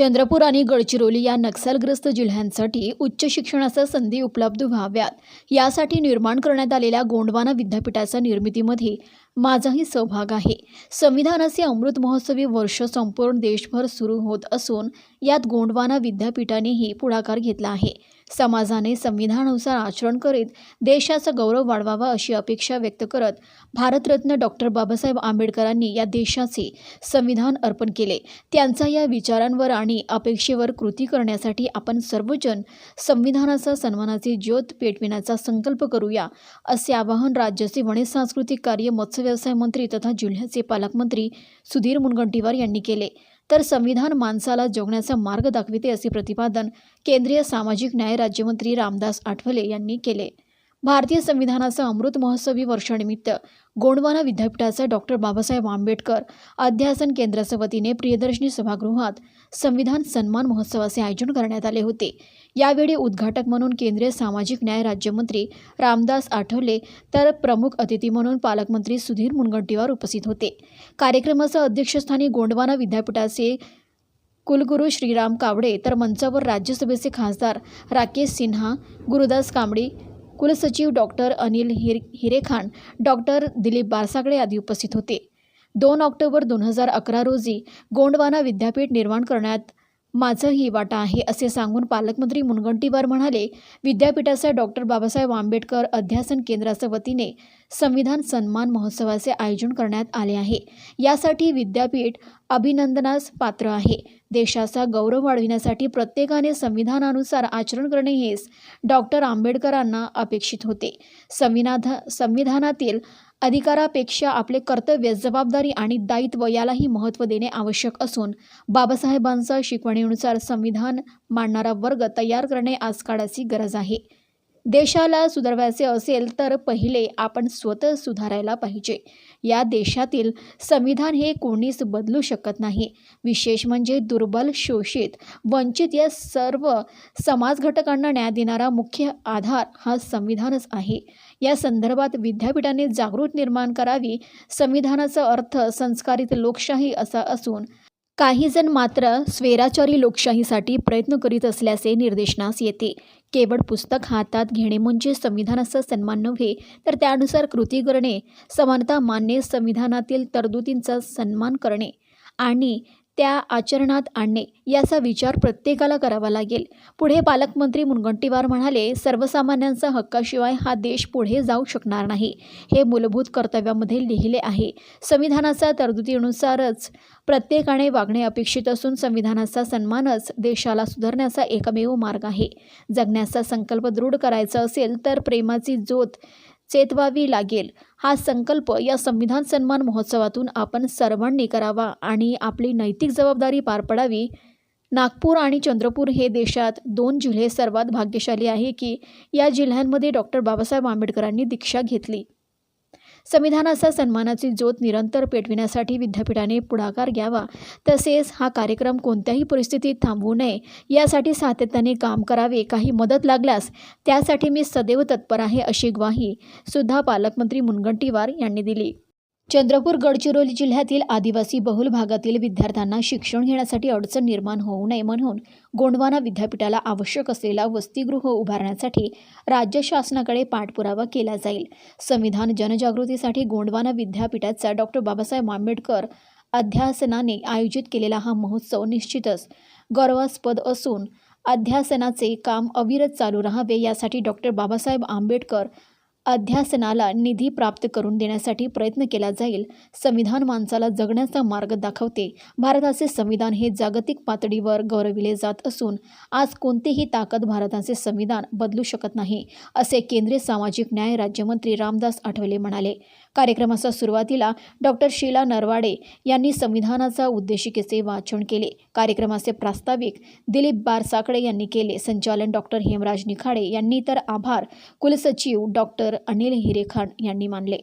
चंद्रपूर आणि गडचिरोली या नक्षलग्रस्त जिल्ह्यांसाठी उच्च शिक्षणाच्या संधी उपलब्ध व्हाव्यात. यासाठी निर्माण करण्यात आलेल्या गोंडवाना विद्यापीठाच्या निर्मितीमध्ये माझाही सहभाग आहे. संविधानाचे अमृत महोत्सवी वर्ष संपूर्ण देशभर सुरू होत असून यात गोंडवाना विद्यापीठानेही पुढाकार घेतला आहे. समाजाने संविधानानुसार आचरण करीत देशाचा गौरव वाढवावा अशी अपेक्षा व्यक्त करत भारतरत्न डॉक्टर बाबासाहेब आंबेडकरांनी या देशाचे संविधान अर्पण केले. त्यांचा या विचारांवर आणि अपेक्षेवर कृती करण्यासाठी आपण सर्वजण संविधानाचा सन्मानाचे ज्योत पेटविण्याचा संकल्प करूया असे आवाहन राज्याचे वणे सांस्कृतिक कार्य मत्स्य व्यवसाय मंत्री तथा जिल्ह्याचे पालकमंत्री सुधीर मुनगंटीवार यांनी केले. तर संविधान माणसाला जगण्याचा मार्ग दाखविते असे प्रतिपादन केंद्रीय सामाजिक न्याय राज्यमंत्री रामदास आठवले यांनी केले. भारतीय संविधानाचं अमृत महोत्सवी वर्षानिमित्त गोंडवाना विद्यापीठाचं डॉक्टर बाबासाहेब आंबेडकर अध्यासन केंद्राच्या वतीने प्रियदर्शनी सभागृहात संविधान सन्मान महोत्सवाचे आयोजन करण्यात आले होते. यावेळी उद्घाटक म्हणून केंद्रीय सामाजिक न्याय राज्यमंत्री रामदास आठवले तर प्रमुख अतिथी म्हणून पालकमंत्री सुधीर मुनगंटीवार उपस्थित होते. कार्यक्रमाच्या अध्यक्षस्थानी गोंडवाना विद्यापीठाचे कुलगुरू श्रीराम कावडे तर मंचावर राज्यसभेचे खासदार राकेश सिन्हा गुरुदास कांबडी कुलसचिव डॉक्टर अनिल हिर हिरेखान डॉक्टर दिलीप बारसागडे आदी उपस्थित होते. दोन ऑक्टोबर दोन हजार अकरा रोजी गोंडवाना विद्यापीठ निर्माण करण्यात माझंही वाटा आहे असे सांगून पालकमंत्री मुनगंटीवार म्हणाले विद्यापीठाच्या डॉक्टर बाबासाहेब आंबेडकर अध्यासन केंद्राच्या वतीने संविधान सन्मान महोत्सवाचे आयोजन करण्यात आले आहे. यासाठी विद्यापीठ अभिनंदनास पात्र आहे. देशाचा गौरव वाढविण्यासाठी प्रत्येकाने संविधानानुसार आचरण करणे हेच डॉक्टर आंबेडकरांना अपेक्षित होते. संविधान संविधानातील अधिकारापेक्षा आपले कर्तव्य जबाबदारी आणि दायित्व यालाही महत्त्व देणे आवश्यक असून बाबासाहेबांचा शिकवणीनुसार संविधान मांडणारा वर्ग तयार करणे आजकाळाची गरज आहे. देशाला सुधारवायचे असेल तर पहिले आपण स्वतः सुधारायला पाहिजे. या देशातील संविधान हे कोणीच बदलू शकत नाही. विशेष म्हणजे दुर्बल शोषित वंचित या सर्व समाज घटकांना न्याय देणारा मुख्य आधार हा संविधानच आहे. या संदर्भात विद्यापीठाने जागृत निर्माण करावी. संविधानाचा अर्थ संस्कारित लोकशाही असा असून काही जण मात्र स्वेराचारी लोकशाहीसाठी प्रयत्न करीत असल्याचे निर्देशनास येते. केवळ पुस्तक हातात घेणे म्हणजे संविधानाचा सन्मान नव्हे तर त्यानुसार कृती करणे समानता मानणे संविधानातील तरतुदींचा सन्मान करणे आणि त्या आचरणात आणणे याचा विचार प्रत्येकाला करावा लागेल. पुढे पालकमंत्री मुनगंटीवार म्हणाले सर्वसामान्यांचा हक्काशिवाय हा देश पुढे जाऊ शकणार नाही. हे मूलभूत कर्तव्यामध्ये लिहिले आहे. संविधानाच्या तरतुदीनुसारच प्रत्येकाने वागणे अपेक्षित असून संविधानाचा सन्मानच देशाला सुधारण्याचा एकमेव मार्ग आहे. जगण्याचा संकल्प दृढ करायचा असेल तर प्रेमाची ज्योत चेतवावी लागेल. हा संकल्प या संविधान सन्मान महोत्सवातून आपण सर्वांनी करावा आणि आपली नैतिक जबाबदारी पार पडावी. नागपूर आणि चंद्रपूर हे देशात दोन जिल्हे सर्वात भाग्यशाली आहे की या जिल्ह्यांमध्ये डॉक्टर बाबासाहेब आंबेडकरांनी दीक्षा घेतली. संविधानाचा सन्मानाची ज्योत निरंतर पेटविण्यासाठी विद्यापीठाने पुढाकार घ्यावा. तसेच हा कार्यक्रम कोणत्याही परिस्थितीत थांबवू नये. यासाठी सातत्याने काम करावे काही मदत लागल्यास त्यासाठी मी सदैव तत्पर आहे अशी ग्वाही सुद्धा पालकमंत्री मुनगंटीवार यांनी दिली. चंद्रपूर गडचिरोली जिल्ह्यातील आदिवासी बहुल भागातील विद्यार्थ्यांना शिक्षण घेण्यासाठी अडचण निर्माण होऊ नये म्हणून गोंडवाना विद्यापीठाला आवश्यक असलेला वसतिगृह उभारण्यासाठी राज्य शासनाकडे पाठपुरावा केला जाईल. संविधान जनजागृतीसाठी गोंडवाना विद्यापीठाचा डॉक्टर बाबासाहेब आंबेडकर अध्यासनाने आयोजित केलेला हा महोत्सव निश्चितच गौरवास्पद असून अध्यासनाचे काम अविरत चालू राहावे यासाठी डॉक्टर बाबासाहेब आंबेडकर अध्यासनाला निधी प्राप्त करून देण्यासाठी प्रयत्न केला जाईल. संविधान माणसाला जगण्याचा मार्ग दाखवते. भारताचे संविधान हे जागतिक पातळीवर गौरविले जात असून आज कोणतीही ताकद भारताचे संविधान बदलू शकत नाही असे केंद्रीय सामाजिक न्याय राज्यमंत्री रामदास आठवले म्हणाले. कार्यक्रमाच्या सुरुवातीला डॉक्टर शीला नरवाडे यांनी संविधानाचा उद्देशिकेचे वाचन केले. कार्यक्रमाचे प्रास्ताविक दिलीप बारसाकडे यांनी केले. संचालन डॉक्टर हेमराज निखाडे यांनी. तर आभार. कुलसचिव डॉक्टर अनिल हिरेखान यांनी मानले.